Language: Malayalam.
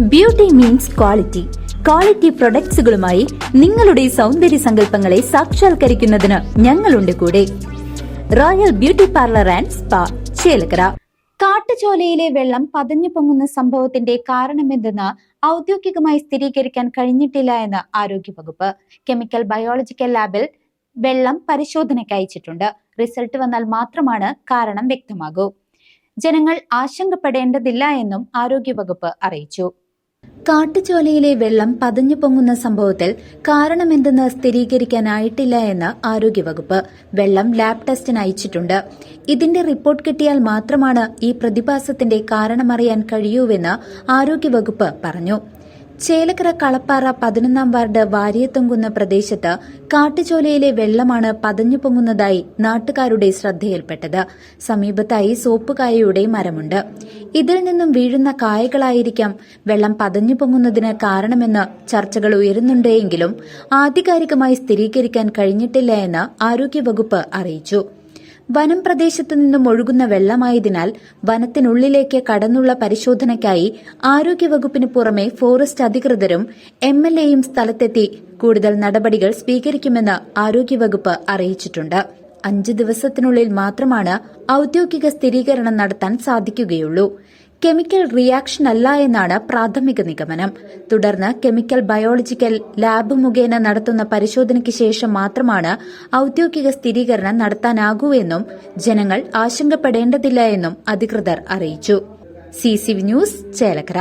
ബ്യൂട്ടി മീൻസ് ക്വാളിറ്റി ക്വാളിറ്റി പ്രൊഡക്ട്സുകളുമായി നിങ്ങളുടെ സൗന്ദര്യ സങ്കല്പങ്ങളെ സാക്ഷാത്കരിക്കുന്നതിന് ഞങ്ങളുണ്ട് കൂടെ. Royal beauty parlour and spa Chelakkara. കാട്ടുചോലയിലെ വെള്ളം പതഞ്ഞു പൊങ്ങുന്ന സംഭവത്തിന്റെ കാരണമെന്തെന്ന് ഔദ്യോഗികമായി സ്ഥിരീകരിക്കാൻ കഴിഞ്ഞിട്ടില്ല എന്ന് ആരോഗ്യവകുപ്പ്. കെമിക്കൽ ബയോളജിക്കൽ ലാബിൽ വെള്ളം പരിശോധനയ്ക്ക് അയച്ചിട്ടുണ്ട്. റിസൾട്ട് വന്നാൽ മാത്രമാണ് കാരണം വ്യക്തമാകൂ. ജനങ്ങൾ ആശങ്കപ്പെടേണ്ടതില്ല എന്നും ആരോഗ്യവകുപ്പ് അറിയിച്ചു. കാട്ടുചോലയിലെ വെള്ളം പതഞ്ഞു പൊങ്ങുന്ന സംഭവത്തിൽ കാരണമെന്തെന്ന് സ്ഥിരീകരിക്കാനായിട്ടില്ല എന്ന് ആരോഗ്യവകുപ്പ്. വെള്ളം ലാബ് ടെസ്റ്റിന് അയച്ചിട്ടുണ്ട്. ഇതിന്റെ റിപ്പോർട്ട് കിട്ടിയാൽ മാത്രമാണ് ഈ പ്രതിഭാസത്തിന്റെ കാരണമറിയാൻ കഴിയൂവെന്ന് ആരോഗ്യവകുപ്പ് പറഞ്ഞു. ചേലക്കര കളപ്പാറ പതിനൊന്നാം വാർഡ് വാരിയത്തൊങ്കുന്ന പ്രദേശത്ത് കാട്ടുചോലയിലെ വെള്ളമാണ് പതഞ്ഞു പൊങ്ങുന്നതായി നാട്ടുകാരുടെ ശ്രദ്ധയിൽപ്പെട്ടത്. സമീപത്തായി സോപ്പുകായയുടെ മരമുണ്ട്. ഇതിൽ നിന്നും വീഴുന്ന കായകളായിരിക്കാം വെള്ളം പതഞ്ഞു പൊങ്ങുന്നതിന് കാരണമെന്ന് ചർച്ചകൾ ഉയരുന്നുണ്ടെങ്കിലും ആധികാരികമായി സ്ഥിരീകരിക്കാൻ കഴിഞ്ഞിട്ടില്ല എന്ന് ആരോഗ്യവകുപ്പ് അറിയിച്ചു. വനം പ്രദേശത്തു നിന്നും ഒഴുകുന്ന വെള്ളമായതിനാൽ വനത്തിനുള്ളിലേക്ക് കടന്നുള്ള പരിശോധനയ്ക്കായി ആരോഗ്യവകുപ്പിന് പുറമെ ഫോറസ്റ്റ് അധികൃതരും എം എൽ എയും സ്ഥലത്തെത്തി കൂടുതൽ നടപടികൾ സ്വീകരിക്കുമെന്ന് ആരോഗ്യവകുപ്പ് അറിയിച്ചിട്ടുണ്ട്. അഞ്ച് ദിവസത്തിനുള്ളിൽ മാത്രമാണ് ഔദ്യോഗിക സ്ഥിരീകരണം നടത്താൻ സാധിക്കുകയുള്ളൂ. കെമിക്കൽ റിയാക്ഷൻ അല്ല എന്നാണ് പ്രാഥമിക നിഗമനം. തുടർന്ന് കെമിക്കൽ ബയോളജിക്കൽ ലാബ് മുഖേന നടത്തുന്ന പരിശോധനയ്ക്ക് ശേഷം മാത്രമാണ് ഔദ്യോഗിക സ്ഥിരീകരണം നടത്താനാകൂ എന്നും ജനങ്ങൾ ആശങ്കപ്പെടേണ്ടതില്ല എന്നും അധികൃതർ അറിയിച്ചു. C news Chelakkara.